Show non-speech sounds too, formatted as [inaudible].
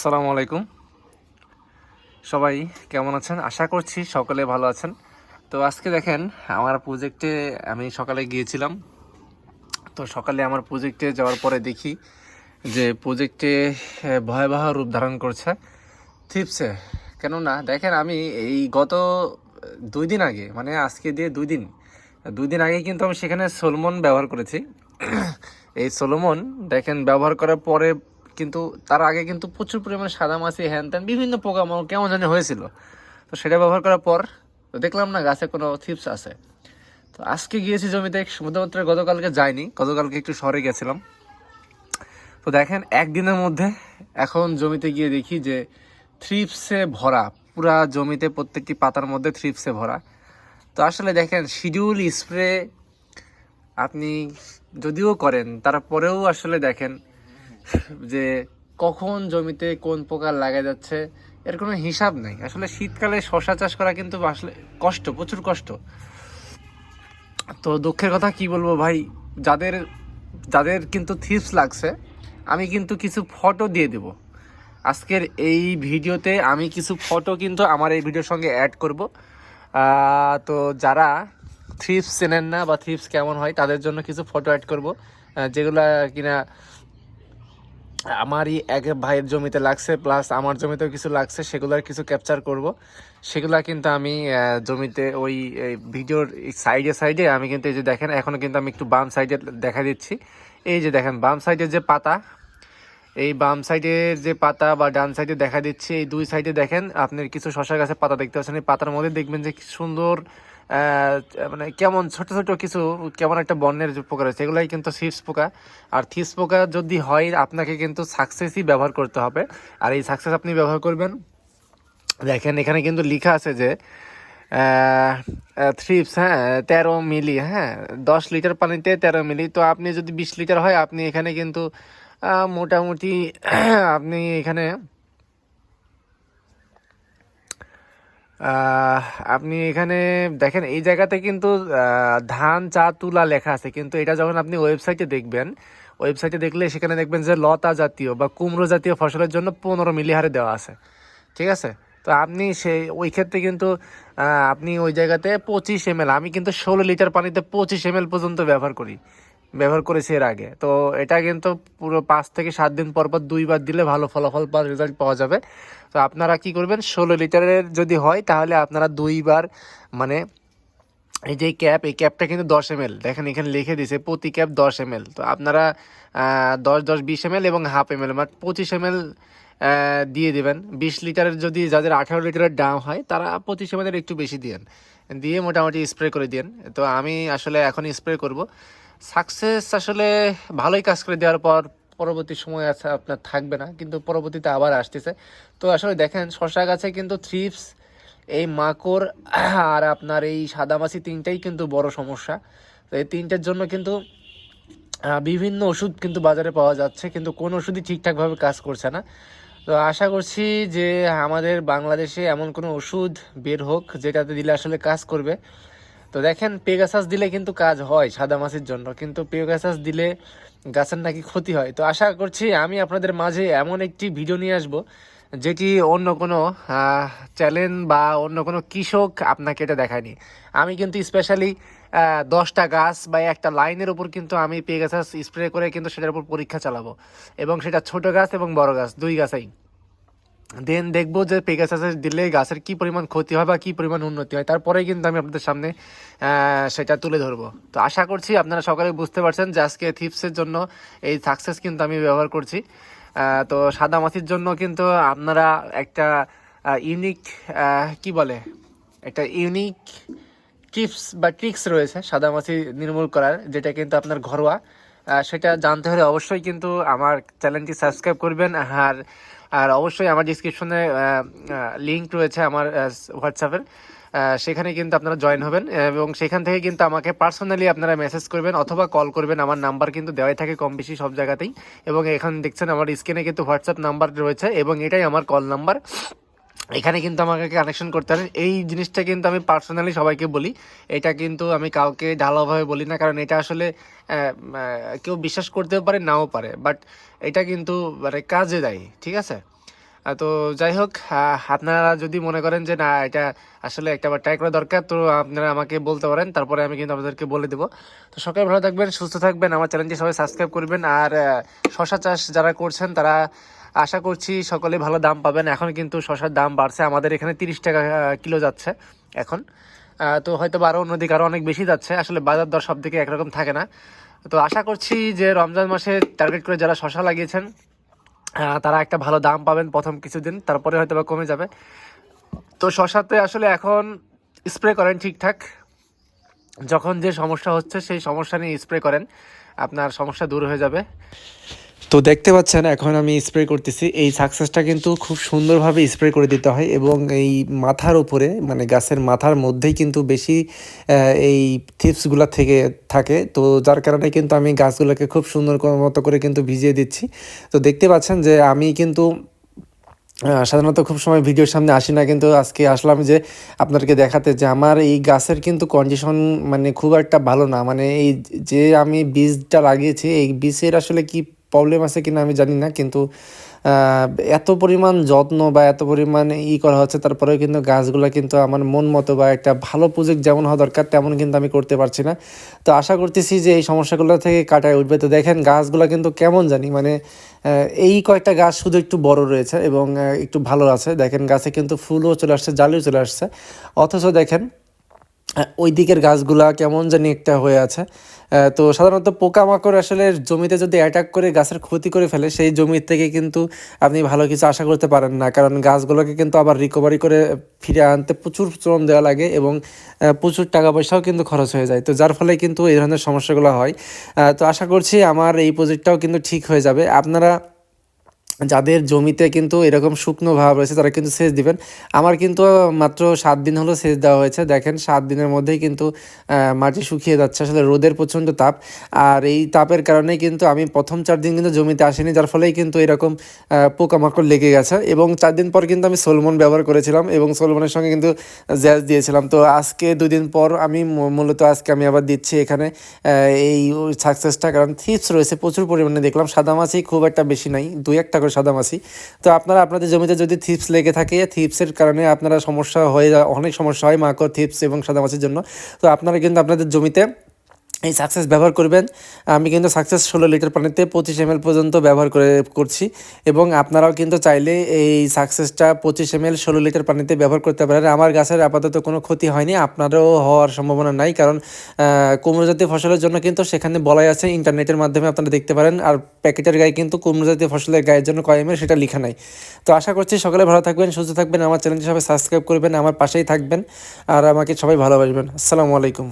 আসসালামু আলাইকুম। সবাই কেমন আছেন? আশা করছি সকলে ভালো আছেন। তো আজকে দেখেন, আমার প্রজেক্টে আমি সকালে গিয়েছিলাম। তো সকালে আমার প্রজেক্টে যাওয়ার পরে দেখি যে প্রজেক্টে ভয়াবহ রূপ ধারণ করছে। থিপসে। কেননা, দেখেন আমি এই গত দুই দিন আগে মানে আজকে দিয়ে দুই দিন দুই দিন আগে কিন্তু আমি সেখানে সোলমন ব্যবহার করেছি। এই সোলোমন, দেখেন, ব্যবহার করার পরে কিন্তু তার আগে কিন্তু প্রচুর পরিমাণে সাদা মাছি, হ্যান ত্যান, বিভিন্ন পোকামাকড় কেমন জানি হয়েছিল। তো সেটা ব্যবহার করার পর দেখলাম না গাছে কোনো থিপস আছে। তো আজকে গিয়েছি জমিতে শুধুমাত্র গতকালকে যাইনি, গতকালকে একটু শহরে গেছিলাম। তো দেখেন, একদিনের মধ্যে এখন জমিতে গিয়ে দেখি যে থ্রিপসে ভরা, পুরা জমিতে প্রত্যেকটি পাতার মধ্যে থ্রিপসে ভরা। তো আসলে দেখেন শিডিউল স্প্রে আপনি যদিও করেন, তারপরেও আসলে দেখেন যে কখন জমিতে কোন পোকা লাগা যাচ্ছে, এর কোনো হিসাব নাই। আসলে শীতকালে শশা চাষ করা কিন্তু আসলে কষ্ট, প্রচুর কষ্ট। তো দুঃখের কথা কি বলব ভাই, যাদের যাদের কিন্তু থিপস লাগছে, আমি কিন্তু কিছু ফটো দিয়ে দেব। আজকের এই ভিডিওতে আমি কিছু ফটো কিন্তু আমার এই ভিডিওর সঙ্গে অ্যাড করব। তো যারা থ্রিপস চেনেন না বা থ্রিপস কেমন হয়, তাদের জন্য কিছু ফটো অ্যাড করব। যেগুলো কিনা আমারই এক ভাইয়ের জমিতে লাগছে প্লাস আমার জমিতেও কিছু লাগছে, সেগুলোর কিছু ক্যাপচার করব। সেগুলা কিন্তু আমি জমিতে ওই ভিডিওর সাইডে সাইডে আমি কিন্তু এই যে দেখেন এখনও কিন্তু আমি একটু বাম সাইডে দেখা দিচ্ছি। এই যে দেখেন, বাম সাইডের যে পাতা, এই বাম সাইডের যে পাতা বা ডান সাইডে দেখা দিচ্ছে, এই দুই সাইডে দেখেন, আপনার কিছু শশা গাছের পাতা দেখতে পাচ্ছেন। এই পাতার মধ্যে দেখবেন যে সুন্দর মানে কেমন ছোট ছোট কিছু কেমন একটা বর্ণের যে পোকা রয়েছে, এগুলাই কিন্তু থিপস পোকা। আর থিপস পোকা যদি হয়, আপনাকে কিন্তু সাকসেসই ব্যবহার করতে হবে। আর এই সাকসেস আপনি ব্যবহার করবেন, দেখেন এখানে কিন্তু লেখা আছে যে থ্রিপস হ্যাঁ তেরো মিলি হ্যাঁ দশ লিটার পানিতে তেরো মিলি। তো আপনি যদি বিশ লিটার হয়, আপনি এখানে কিন্তু মোটামুটি, [clears throat] আপনি এখানে আপনি এখানে দেখেন, এই জায়গাতে কিন্তু ধান, চা, তুলা লেখা আছে। কিন্তু এটা যখন আপনি ওয়েবসাইটে দেখবেন, ওয়েবসাইটে দেখলে সেখানে দেখবেন যে লতা জাতীয় বা কুমড়ো জাতীয় ফসলের জন্য পনেরো মিলি হারে দেওয়া আছে। ঠিক আছে? তো আপনি সেই, ওই ক্ষেত্রে কিন্তু আপনি ওই জায়গাতে পঁচিশ এম আমি কিন্তু ষোলো লিটার পানিতে পঁচিশ এম পর্যন্ত ব্যবহার করি। ব্যবহার করেছি এর আগে। তো এটা কিন্তু পুরো পাঁচ থেকে সাত দিন পর পর দুইবার দিলে ভালো ফলাফল বা রেজাল্ট পাওয়া যাবে। তো আপনারা কি করবেন? ষোলো লিটারের যদি হয়, তাহলে আপনারা দুইবার মানে এই যে ক্যাপ, এই ক্যাপটা কিন্তু দশ এম এল দেখেন এখানে লিখে দিয়েছে, প্রতি ক্যাপ দশ এম এল তো আপনারা দশ দশ, বিশ এম এল এবং হাফ এম এল মানে পঁচিশ এম এল দিয়ে দেবেন। বিশ লিটারের যদি যাদের আঠারো লিটারের দাম হয়, তারা পঁচিশ এম একটু বেশি দিয়েন। দিয়ে মোটামুটি স্প্রে করে দিন তো আমি আসলে এখন স্প্রে করব। সাকসেস আসলে ভালোই কাজ করে দেওয়ার পর পরবর্তী সময় আছে আপনার থাকবে না, কিন্তু পরবর্তীতে আবার আসতেছে। তো আসলে দেখেন, শশা গাছে কিন্তু থ্রিপস এই মাকড় [clears throat] আর আপনার এই সাদামাছি তিনটাই কিন্তু বড় সমস্যা। তো এই তিনটার জন্য কিন্তু বিভিন্ন ওষুধ কিন্তু বাজারে পাওয়া যাচ্ছে, কিন্তু কোন ওষুধই ঠিকঠাকভাবে কাজ করছে না। তো আশা করছি যে আমাদের বাংলাদেশে এমন কোনো ওষুধ বের হোক, যেটাতে দিলে আসলে কাজ করবে। তো দেখেন পেগাসাস দিলে কিন্তু কাজ হয় সাদা মাছির জন্য, কিন্তু পেগাসাস দিলে গাছের নাকি ক্ষতি হয়। তো আশা করছি আমি আপনাদের মাঝে এমন একটি ভিডিও নিয়ে আসব, যেটি অন্য কোনো চ্যানেল বা অন্য কোনো কৃষক আপনাকে এটা দেখায়নি। আমি কিন্তু স্পেশালি দশটা গাছ বা একটা লাইনের উপর কিন্তু আমি পেগাসাস স্প্রে করে কিন্তু সেটার উপর পরীক্ষা চালাবো। এবং সেটা ছোট গাছ এবং বড় গাছ, দুই গাছেই। দেন দেখব যে পেগাসাসের দিলে গাছের কি পরিমাণ ক্ষতি হয় বা কী পরিমাণ উন্নতি হয়। তারপরেই কিন্তু আমি আপনাদের সামনে সেটা তুলে ধরবো। তো আশা করছি আপনারা সকালে বুঝতে পারছেন যে আজকে থিপসের জন্য এই সাকসেস কিন্তু আমি ব্যবহার করছি। তো সাদা মাছির জন্য কিন্তু আপনারা একটা ইউনিক কি বলে? একটা ইউনিক টিপস বা ট্রিক্স রয়েছে সাদামাছি নির্মূল করার, যেটা কিন্তু আপনার ঘরোয়া। সেটা জানতে হলে অবশ্যই কিন্তু আমার চ্যানেলটি সাবস্ক্রাইব করবেন। আর আর অবশ্যই আমার ডিসক্রিপশনে লিঙ্ক রয়েছে আমার হোয়াটসঅ্যাপের সেখানে কিন্তু আপনারা জয়েন হবেন, এবং সেখান থেকে কিন্তু আমাকে পার্সোনালি আপনারা মেসেজ করবেন অথবা কল করবেন। আমার নাম্বার কিন্তু দেওয়াই থাকে কম বেশি সব জায়গাতেই। এবং এখানে দেখছেন, আমার স্ক্রিনে কিন্তু হোয়াটসঅ্যাপ নাম্বার রয়েছে, এবং এটাই আমার কল নাম্বার এখানে কিন্তু আমাকে কানেকশন করতে হবে। এই জিনিসটা কিন্তু আমি পার্সোনালি সবাইকে বলি। এটা কিন্তু আমি কাউকে ঢালাওভাবে বলি না, কারণ এটা আসলে কেউ বিশ্বাস করতেও পারে, নাও পারে। বাট এটা কিন্তু মানে কাজে দেয়, ঠিক আছে? তো যাই হোক আপনারা যদি মনে করেন যে, না, এটা আসলে একটা বার ট্রাই করা দরকার তো আপনারা আমাকে বলতে পারেন, তারপরে আমি কিন্তু আপনাদেরকে বলে দেবো। তো সকালে ভালো থাকবেন, সুস্থ থাকবেন, আমার চ্যানেলটি সবাই সাবস্ক্রাইব করবেন। আর শশা চাষ যারা করছেন, তারা আশা করছি সকলে ভালো দাম পাবেন। এখন কিন্তু শশার দাম বাড়ছে। আমাদের এখানে তিরিশ টাকা কিলো যাচ্ছে এখন। তো হয়তো বা আরও অন্যদিকে আরও অনেক বেশি যাচ্ছে। আসলে বাজার দর সব দিকে একরকম থাকে না। তো আশা করছি যে রমজান মাসে টার্গেট করে যারা শশা লাগিয়েছেন তারা একটা ভালো দাম পাবেন প্রথম কিছুদিন। তারপরে হয়তো বা কমে যাবে। তো শশাতে আসলে এখন স্প্রে করেন ঠিকঠাক। যখন যে সমস্যা হচ্ছে, সেই সমস্যা নিয়ে স্প্রে করেন। আপনার সমস্যা দূর হয়ে যাবে। তো দেখতে পাচ্ছেন, এখন আমি স্প্রে করতেছি। এই সাকসেসটা কিন্তু খুব সুন্দরভাবে স্প্রে করে দিতে হয় এবং এই মাথার উপরে মানে গাছের মাথার মধ্যেই কিন্তু বেশি এই থিপসগুলো থেকে থাকে। তো যার কারণে কিন্তু আমি গাছগুলোকে খুব সুন্দর মতো করে কিন্তু ভিজিয়ে দিচ্ছি। তো দেখতে পাচ্ছেন যে আমি কিন্তু সাধারণত খুব সময় ভিডিওর সামনে আসি না, কিন্তু আজকে আসলাম যে আপনাদেরকে দেখাতে যে আমার এই গাছের কিন্তু কন্ডিশন মানে খুব একটা ভালো না। মানে এই যে আমি বীজটা লাগিয়েছি, এই বীজের আসলে কি প্রবলেম আছে কিনা আমি জানি না, কিন্তু এত পরিমাণ যত্ন বা এত পরিমাণ ই করা হচ্ছে, তারপরেও কিন্তু গাছগুলো কিন্তু আমার মন মতো বা একটা ভালো প্রজেক্ট যেমন হওয়া দরকার, তেমন কিন্তু আমি করতে পারছি না। তো আশা করতেছি যে এই সমস্যাগুলো থেকে কাটায় উঠবে। তো দেখেন গাছগুলো কিন্তু কেমন জানি মানে এই কয়েকটা গাছ শুধু একটু বড় রয়েছে এবং একটু ভালো আছে। দেখেন গাছে কিন্তু ফুলও চলে আসছে, জালিও চলে আসছে। অথচ দেখেন ওই দিকের গাছগুলা কেমন জানি একটা হয়ে আছে। তো সাধারণত পোকামাকড় আসলে জমিতে যদি অ্যাটাক করে, গাছের ক্ষতি করে ফেলে, সেই জমি থেকে কিন্তু আপনি ভালো কিছু আশা করতে পারেন না। কারণ গাছগুলোকে কিন্তু আবার রিকভারি করে ফিরে আনতে প্রচুর শ্রম দেওয়া লাগে এবং প্রচুর টাকা পয়সাও কিন্তু খরচ হয়ে যায়। তো যার ফলে কিন্তু এই ধরনের সমস্যাগুলো হয়। তো আশা করছি আমার এই প্রজেক্টটাও কিন্তু ঠিক হয়ে যাবে। আপনারা যাদের জমিতে কিন্তু এরকম শুকনো ভাব রয়েছে, তারা কিন্তু সেচ দিবেন। আমার কিন্তু মাত্র সাত দিন হলো সেচ দেওয়া হয়েছে। দেখেন, সাত দিনের মধ্যেই কিন্তু মাটি শুকিয়ে যাচ্ছে। আসলে রোদের প্রচণ্ড তাপ। আর এই তাপের কারণে কিন্তু আমি প্রথম চার দিন কিন্তু জমিতে আসিনি, যার ফলেই কিন্তু এরকম পোকামাকড় লেগে গেছে। এবং চার দিন পর কিন্তু আমি সোলমন ব্যবহার করেছিলাম এবং সোলমনের সঙ্গে কিন্তু জ্যাজ দিয়েছিলাম। তো আজকে দুদিন পর আমি মূলত আজকে আমি আবার দিচ্ছি এখানে এই সাকসেসটা। কারণ থিপস রয়েছে, প্রচুর পরিমাণে দেখলাম। সাদা মাছি খুব একটা বেশি নাই। দুই একটা করে সাদা মাছি তো আপনারা আপনাদের জমিতে যদি থিপস লেগে থাকে, থিপসের কারণে আপনারা সমস্যা হয়ে অনেক সমস্যা হয় মাকড়, থিপস এবং সাদা মাছির জন্য। তো আপনারা কিন্তু আপনাদের জমিতে এই সাকসেস ব্যবহার করবেন। আমি কিন্তু সাকসেস ষোলো লিটার পানিতে পঁচিশ এম পর্যন্ত ব্যবহার করে করছি এবং আপনারাও কিন্তু চাইলে এই সাকসেসটা পঁচিশ এম এল ষোলো লিটার পানিতে ব্যবহার করতে পারেন। আমার গাছের আপাতত কোনো ক্ষতি হয়নি, আপনারও হওয়ার সম্ভাবনা নাই কারণ কুমড়ো জাতীয় ফসলের জন্য কিন্তু সেখানে বলাই আছে, ইন্টারনেটের মাধ্যমে আপনারা দেখতে পারেন। আর প্যাকেটের গায়ে কিন্তু কুমড়ো জাতীয় ফসলের গায়ের জন্য কয় এমএল সেটা লেখা নাই। তো আশা করছি সকালে ভালো থাকবেন, সুস্থ থাকবেন। আমার চ্যানেলটি সবাই সাবস্ক্রাইব করবেন, আমার পাশেই থাকবেন। আর আমাকে সবাই ভালোবাসবেন। আসসালামু আলাইকুম।